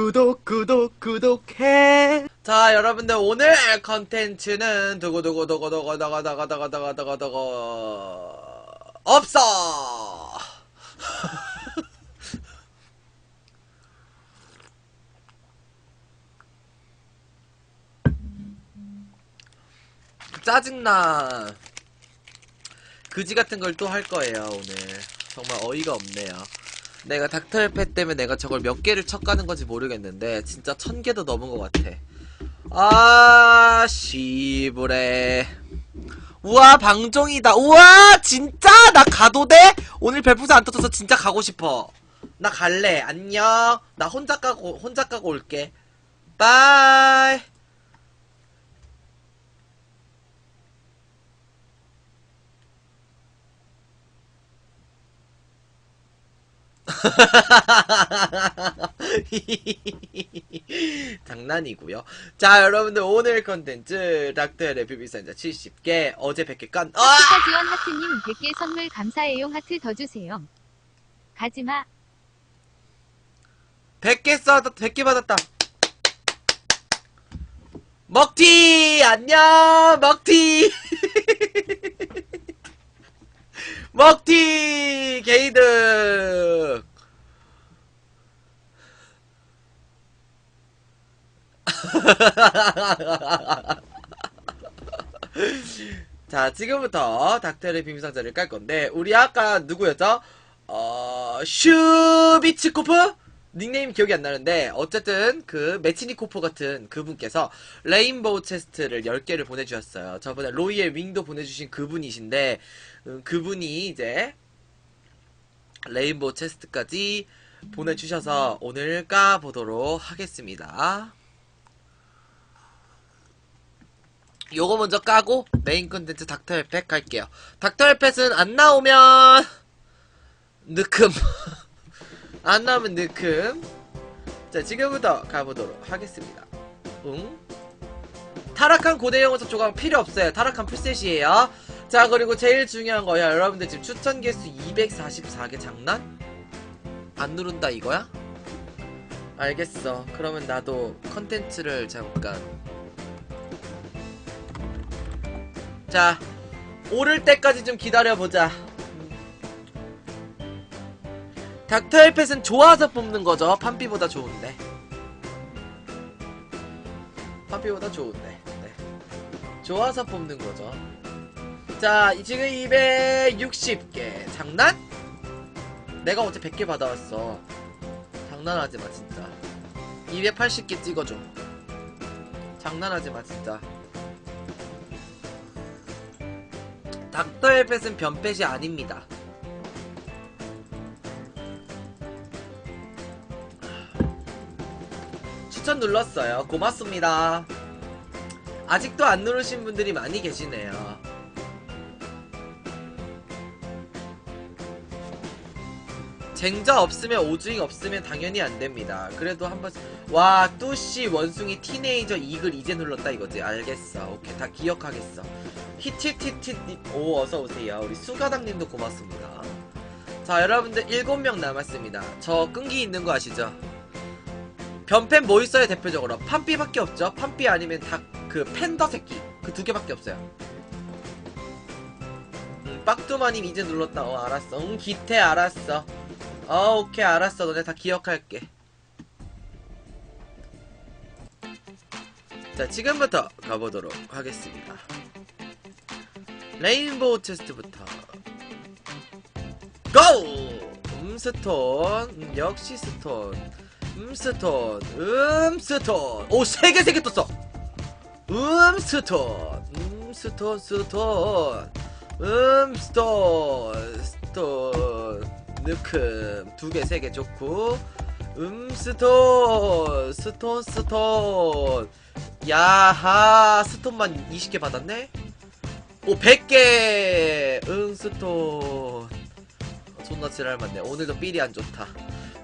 구독 구독 구독해. 자 여러분들 오늘 컨텐츠는 두구두구두구두구두구두구두구두구두구 없어! 짜증나. 그지 같은 걸 또 할 거예요 오늘. 정말 어이가 없네요 내가 닥터헬펫 때문에 내가 저걸 몇 개를 쳤가는 건지 모르겠는데 진짜 천 개도 넘은 것 같아. 아 씨부레. 우와 방종이다. 우와 진짜? 나 가도 돼? 오늘 별풍선 안 터져서 진짜 가고 싶어. 나 갈래. 안녕. 나 혼자 가고 혼자 가고 올게. 바이 장난이고요. 자, 여러분들 오늘 컨텐츠 닥터의 레뷰비 산자 70개 어제 100개 깐. 아! 슈퍼지원 하트님 100개 선물 감사해요 하트 더 주세요. 가지마. 100개 쏴다 100개 받았다. 먹튀 안녕 먹튀 먹튀 게이드 자 지금부터 닥터의 비밀상자를 깔 건데 우리 아까 누구였죠? 어 슈비츠코프 닉네임 기억이 안 나는데 어쨌든 그 메치니코프 같은 그분께서 레인보우 체스트를 10개를 보내주셨어요. 저번에 로이의 윙도 보내주신 그분이신데 음, 그분이 이제 레인보우 체스트까지 보내주셔서 오늘 까보도록 하겠습니다. 요거 먼저 까고 메인 컨텐츠 닥터 헬펫 갈게요. 닥터 헬펫은 안 나오면 느낌 안 나오면 느낌 자 지금부터 가보도록 하겠습니다. 응? 타락한 고대 영어서 조각 필요 없어요. 타락한 풀셋이에요. 자 그리고 제일 중요한 거야. 여러분들 지금 추천 개수 244개 장난? 안 누른다 이거야? 알겠어. 그러면 나도 컨텐츠를 잠깐 자, 오를 때까지 좀 기다려보자. 닥터 헬펫은 좋아서 뽑는 거죠. 판비보다 좋은데. 판비보다 좋은데. 네. 좋아서 뽑는 거죠. 자, 이- 지금 260개. 장난? 내가 어제 100개 받아왔어. 장난하지 마, 진짜. 280개 찍어줘. 장난하지 마, 진짜. 닥터 헬펫은 변펫이 아닙니다. 추천 눌렀어요. 고맙습니다. 아직도 안 누르신 분들이 많이 계시네요. 쟁자 없으면 오주잉 없으면 당연히 안 됩니다. 그래도 한번 와 뚜씨 원숭이 티네이저 이글 이제 눌렀다 이거지. 알겠어. 오케이 다 기억하겠어. 히티티티님 오 어서 오세요. 우리 수가당님도 고맙습니다. 자 여러분들 7명 남았습니다. 저 끈기 있는 거 아시죠? 변펜 뭐 있어요 대표적으로? 판비밖에 없죠. 판비 아니면 다그 팬더 새끼 그 두 개밖에 없어요. 음, 빡두마님 이제 눌렀다. 어 알았어. 응 기태 알았어. 어 오케이 알았어. 너네 다 기억할게. 자 지금부터 가보도록 하겠습니다. 레인보우 체스트부터 고! 음 스톤 음, 역시 스톤 음 스톤 음 스톤. 오 세개 세 개 떴어. 음 스톤 음 스톤 스톤. 음 스톤 스톤. 느낌. 두개 세 개 좋고. 음 스톤 스톤 스톤. 야하 스톤만 20개 받았네? 오 100개. 응스톤. 존나 지랄 맞네. 오늘도 삘이 안 좋다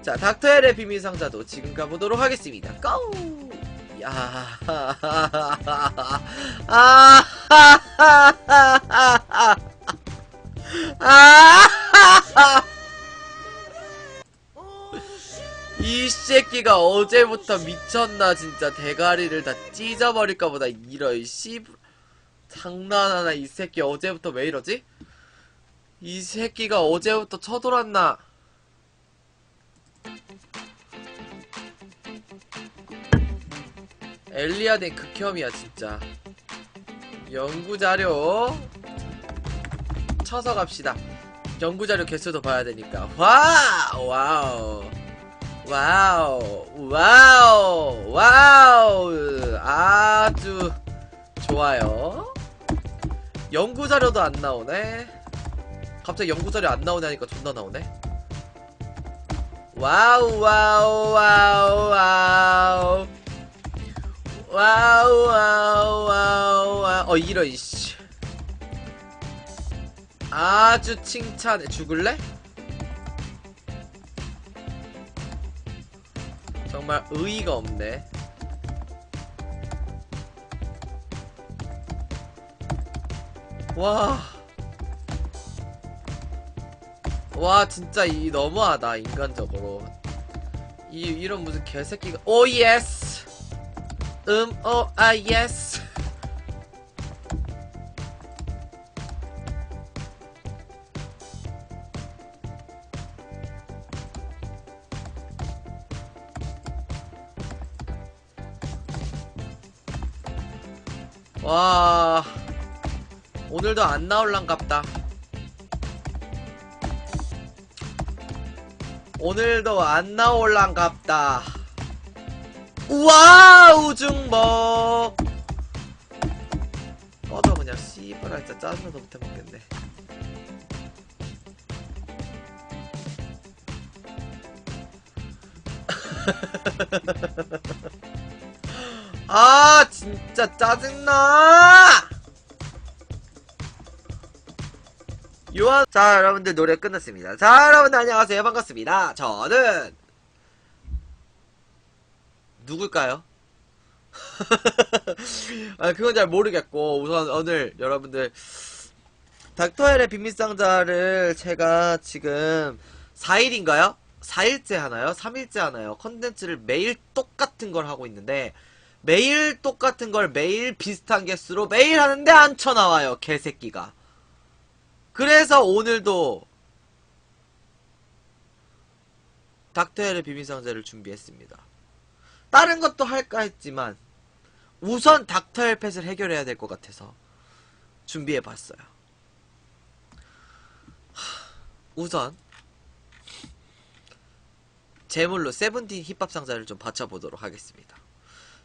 자 닥터엘의 비밀 상자도 지금 가보도록 하겠습니다. 고! 야. 이 새끼가 어제부터 미쳤나 진짜 대가리를 다 찢어버릴까 보다 이런 씨. 장난하나 이 새끼 어제부터 왜 이러지? 이 새끼가 어제부터 쳐돌았나 엘리아덴 극혐이야 진짜. 연구자료. 쳐서 갑시다. 연구자료 개수도 봐야 되니까. 와우 와우. 와우 와우 와우. 아주 좋아요. 연구자료도 안 나오네. 갑자기 연구자료 안 나오냐니까 존나 나오네 와우 와우 와우 와우. 와우 와우 와우 와우. 어 이런 이씨. 아주 칭찬해. 죽을래? 정말 의의가 없네. 와. 와, 진짜 이 너무하다, 인간적으로. 이, 이런 무슨 개새끼가, 오, 예스! 음, 어, 아, 예스! 와. 오늘도 안 나올란갑다. 오늘도 안 나올란갑다. 와우 중복. 꺼져 그냥 씨발아 진짜 짜증나서 못해 먹겠네. 아 진짜 짜증나. 요한 자 여러분들 노래 끝났습니다 자 여러분들 안녕하세요 반갑습니다 저는 누굴까요? 아 그건 잘 모르겠고 우선 오늘 여러분들 닥터헬의 비밀상자를 제가 지금 4일인가요? 4일째 하나요? 3일째 하나요? 컨텐츠를 매일 똑같은 걸 하고 있는데 매일 똑같은 걸 매일 비슷한 개수로 매일 하는데 안 쳐나와요 개새끼가 그래서 오늘도 닥터헬의 비밀상자를 준비했습니다. 다른 것도 할까 했지만 우선 닥터헬 펫을 해결해야 될 것 같아서 준비해봤어요. 우선 제물로 세븐틴 힙합 상자를 좀 받쳐보도록 하겠습니다.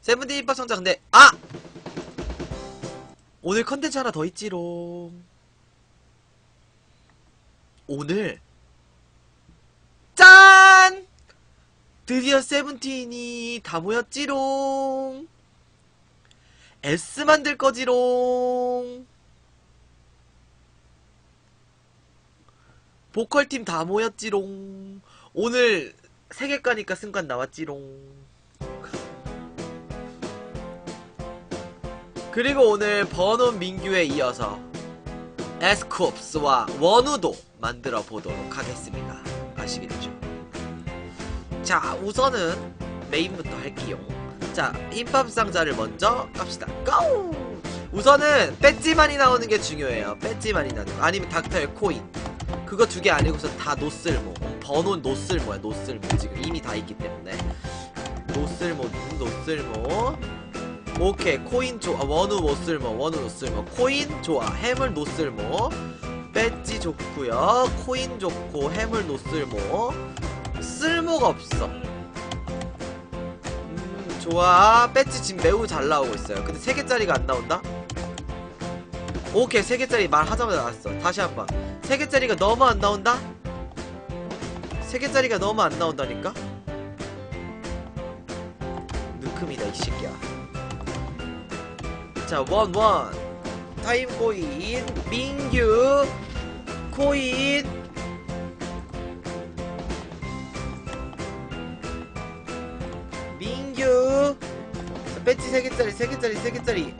세븐틴 힙합 상자 근데 아! 오늘 컨텐츠 하나 더 있지롱. 오늘 짠! 드디어 세븐틴이 다 모였지롱. S 만들 거지롱. 보컬팀 다 모였지롱. 오늘 세개 가니까 승관 나왔지롱. 그리고 오늘 번원 민규에 이어서 에스쿱스와 원우도 만들어 보도록 하겠습니다. 아시겠죠? 자, 우선은 메인부터 할게요. 자, 힙합 상자를 먼저 깝시다. 고! 우선은 배지만이 나오는 게 중요해요. 배지만이 나오는 거. 아니면 닥터의 코인. 그거 두 개 아니고서 다 노쓸모. 번호는 노쓸모야, 노쓸모. 지금 이미 다 있기 때문에. 노쓸모, 노쓸모. 오케이 코인 좋아 원우 못쓸모 원우 못쓸모 코인 좋아 해물 노쓸모 배지 좋구요 코인 좋고 해물 노쓸모 쓸모가 없어 음 좋아 배지 지금 매우 잘 나오고 있어요 근데 3개짜리가 안 나온다? 오케이 3개짜리 말하자마자 나왔어 다시 한번 3개짜리가 너무 안 나온다? 3개짜리가 너무 안 나온다니까? 느낌이다 이 새끼야 자, 원, 원. 타임 코인, 민규, 코인. 민규. 자, 배지 3개짜리, 3개짜리, 3개짜리.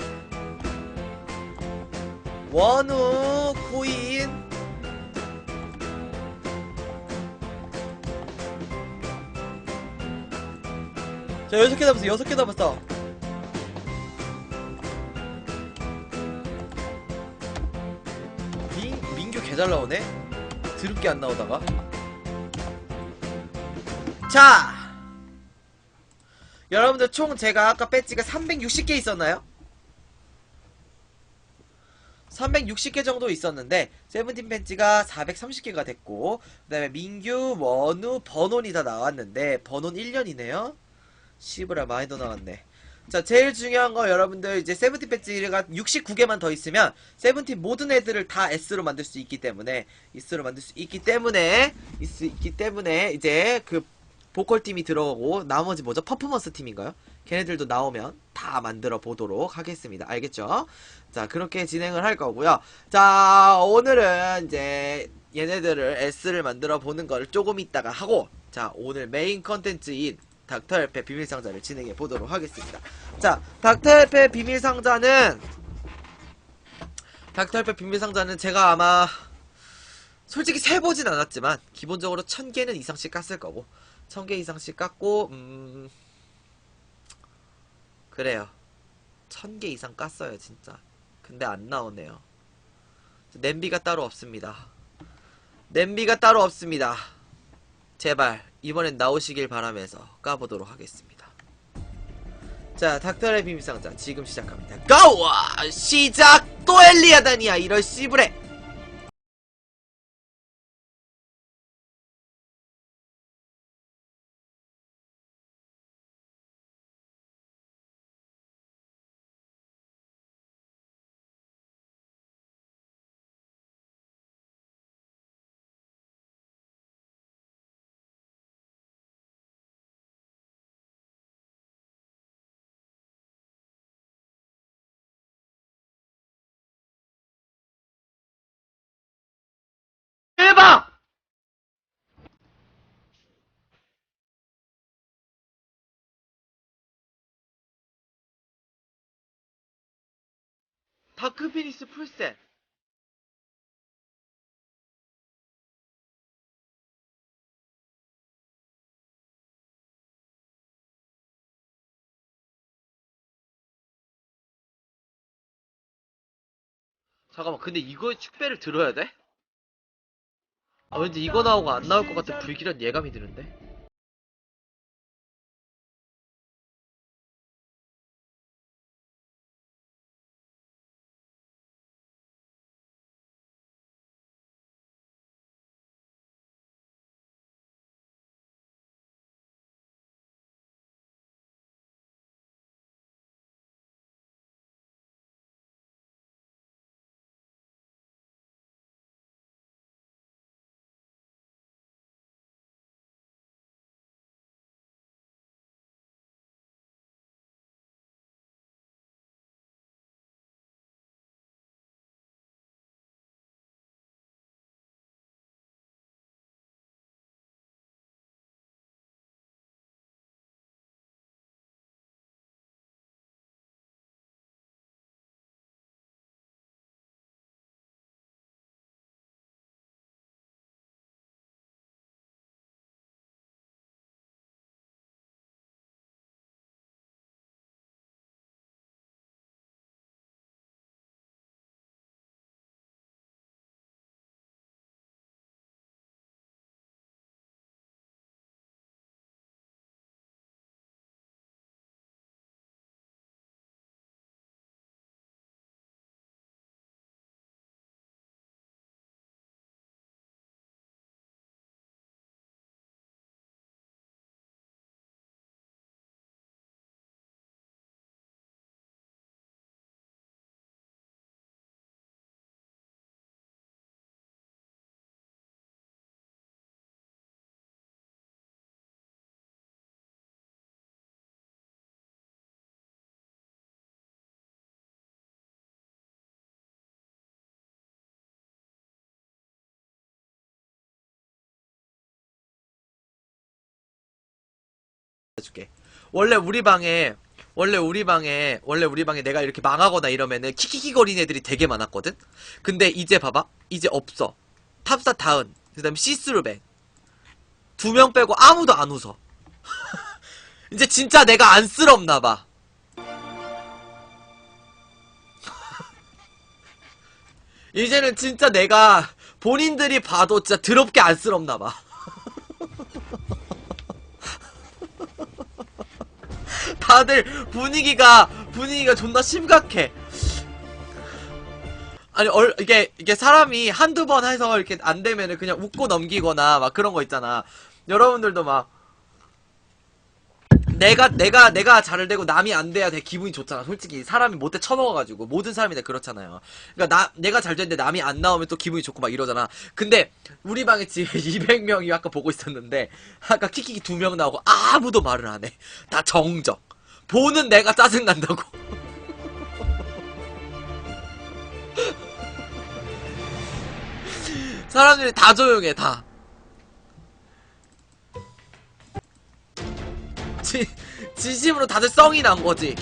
원우, 코인. 자 여섯 개 남았어 여섯 개 남았어 잘 나오네. 드럽게 안 나오다가. 자 여러분들 총 제가 아까 배지가 360개 있었나요? 360개 정도 있었는데 세븐틴 벤치가 430개가 됐고 그 다음에 민규, 원우, 버논이 다 나왔는데 버논 1년이네요. 시브라 많이 더 나왔네 자 제일 중요한 거 여러분들 이제 세븐틴 벤치가 69개만 더 있으면 세븐틴 모든 애들을 다 S로 만들 수 있기 때문에 S로 만들 수 있기 때문에 있, 있기 때문에 이제 그 보컬 팀이 들어가고 나머지 뭐죠 퍼포먼스 팀인가요? 걔네들도 나오면 다 만들어 보도록 하겠습니다. 알겠죠? 자, 그렇게 진행을 할 거고요. 자, 오늘은 이제 얘네들을 S를 만들어 보는 걸 조금 있다가 하고 자, 오늘 메인 컨텐츠인 닥터헬페 비밀 상자를 진행해 보도록 하겠습니다. 자, 닥터헬페 비밀 상자는 닥터헬페 비밀 상자는 제가 아마 솔직히 세보진 않았지만 기본적으로 천 개는 이상씩 깠을 거고 천개 이상씩 깠고 음 그래요. 천개 이상 깠어요, 진짜. 근데 안 나오네요. 냄비가 따로 없습니다. 냄비가 따로 없습니다. 제발, 이번엔 나오시길 바라면서 까보도록 하겠습니다. 자, 닥터의 비밀상자, 지금 시작합니다. 가와! 시작! 또 엘리아다니야, 이럴 씨부레! 다크피니스 풀셋 잠깐만 근데 이거의 축배를 들어야 돼? 아 왠지 이거 나오고 안 나올 것 같은 불길한 예감이 드는데 해줄게. 원래 우리 방에 원래 우리 방에 원래 우리 방에 내가 이렇게 망하거나 이러면은 키키키 거리는 애들이 되게 많았거든? 근데 이제 봐봐. 이제 없어. 탑사 다은 그 다음에 시스루뱅. 두 명 빼고 아무도 안 웃어. 이제 진짜 내가 안쓰럽나 봐. 이제는 진짜 내가 본인들이 봐도 진짜 더럽게 안쓰럽나 봐. 다들 분위기가 분위기가 존나 심각해. 아니 얼 이게 이게 사람이 한두 번 해서 이렇게 안 되면은 그냥 웃고 넘기거나 막 그런 거 있잖아. 여러분들도 막 내가 내가 내가 잘 되고 남이 안 돼야 돼 기분이 좋잖아. 솔직히 사람이 못돼 쳐넣어가지고 모든 사람이 다 그렇잖아요. 그러니까 나 내가 잘 되는데 남이 안 나오면 또 기분이 좋고 막 이러잖아. 근데 우리 방에 지금 200명이 아까 보고 있었는데 아까 키키키 두 명 나오고 아무도 말을 안 해. 다 정적. 보는 내가 짜증 난다고. 사람들이 다 조용해 다. 지, 진심으로 다들 썽이 난 거지.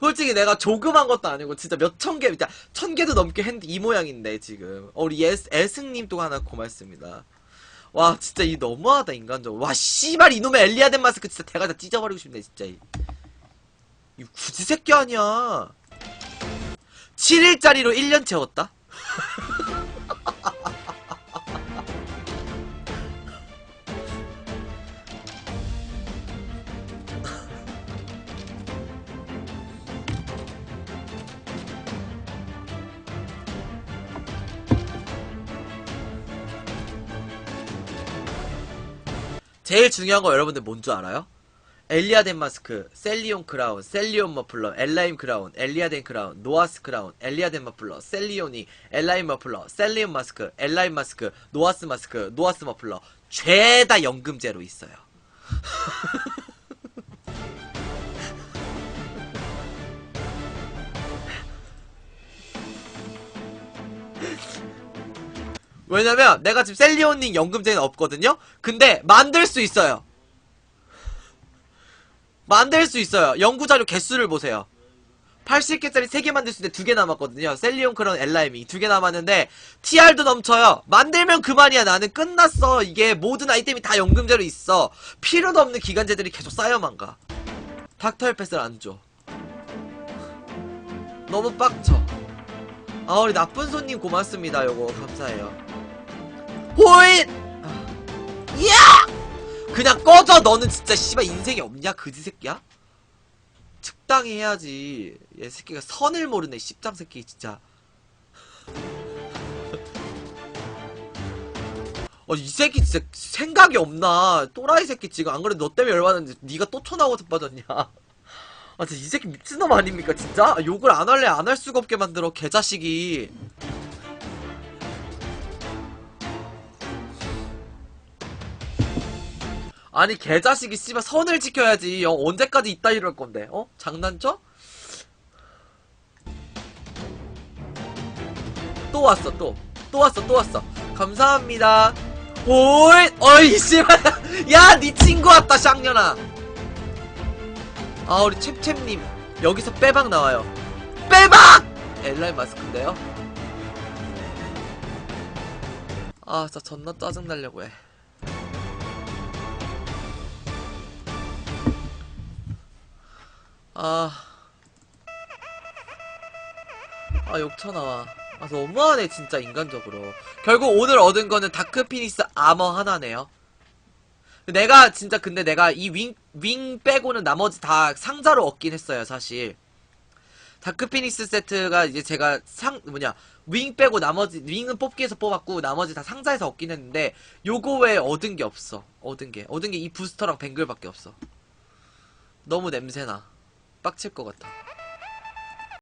솔직히 내가 조그만 것도 아니고 진짜 몇천 개, 진짜 천 개도 넘게 했는데 이 모양인데 지금. 어, 우리 예스, 애승님 또 하나 고맙습니다. 와 진짜 이 너무하다 인간적으로. 와 씨발 이놈의 엘리아덴 마스크 진짜 대가 다 찢어버리고 싶네 진짜. 이. 이 구지 새끼 아니야. 7일짜리로 1년 채웠다? 제일 중요한 거 여러분들 뭔 줄 알아요? 엘리아덴 마스크, 셀리온 크라운, 셀리온 머플러, 엘라임 크라운, 엘리아덴 크라운, 노아스 크라운, 엘리아덴 머플러, 셀리온이, 엘라임 머플러, 셀리온 마스크, 엘라임 마스크, 노아스 마스크, 노아스 머플러 죄다 연금제로 있어요. 왜냐면 내가 지금 셀리온님 연금제는 없거든요? 근데 만들 수 있어요. 만들 수 있어요. 연구자료 개수를 보세요. 80개짜리 3개 만들 수 있는데 2개 남았거든요. 셀리온 크라운 엘라임이 2개 남았는데 TR도 넘쳐요. 만들면 그만이야. 나는 끝났어. 이게 모든 아이템이 다 연금제로 있어. 필요도 없는 기간제들이 계속 쌓여만 가. 닥터 헬 패스를 안 줘. 너무 빡쳐. 아 우리 나쁜 손님 고맙습니다. 요거 감사해요. 아, 야! 그냥 꺼져. 너는 진짜 씨발 인생이 없냐? 그지 새끼야? 적당히 해야지. 얘 새끼가 선을 모르네. 씹장 새끼 진짜. 어, 이 새끼 진짜 생각이 없나? 또라이 새끼 지금 안 그래도 너 때문에 열받는데 네가 또 쳐나오고 빠졌냐? 아, 진짜 이 새끼 미친놈 아닙니까, 진짜? 아, 욕을 안 할래 안 할 수가 없게 만들어, 개자식이. 아니, 개자식이 씨발 선을 지켜야지. 어, 언제까지 있다 이럴 건데, 어? 장난쳐? 또 왔어, 또. 또 왔어, 또 왔어. 감사합니다. 오이, 어이, 씨발. 야, 니 친구 왔다, 쌍년아. 아, 우리 챔챔님. 여기서 빼박 나와요. 빼박! 엘라인 마스크인데요? 아, 진짜 존나 짜증나려고 해. 아. 아, 욕쳐 나와. 아, 너무하네, 진짜, 인간적으로. 결국 오늘 얻은 거는 다크피니스 아머 하나네요. 내가, 진짜, 근데 내가 이 윙, 윙 빼고는 나머지 다 상자로 얻긴 했어요, 사실. 다크피니스 세트가 이제 제가 상, 뭐냐, 윙 빼고 나머지, 윙은 뽑기에서 뽑았고, 나머지 다 상자에서 얻긴 했는데, 요거 외에 얻은 게 없어. 얻은 게. 얻은 게 이 부스터랑 뱅글밖에 없어. 너무 냄새나. 빡칠 것 같아.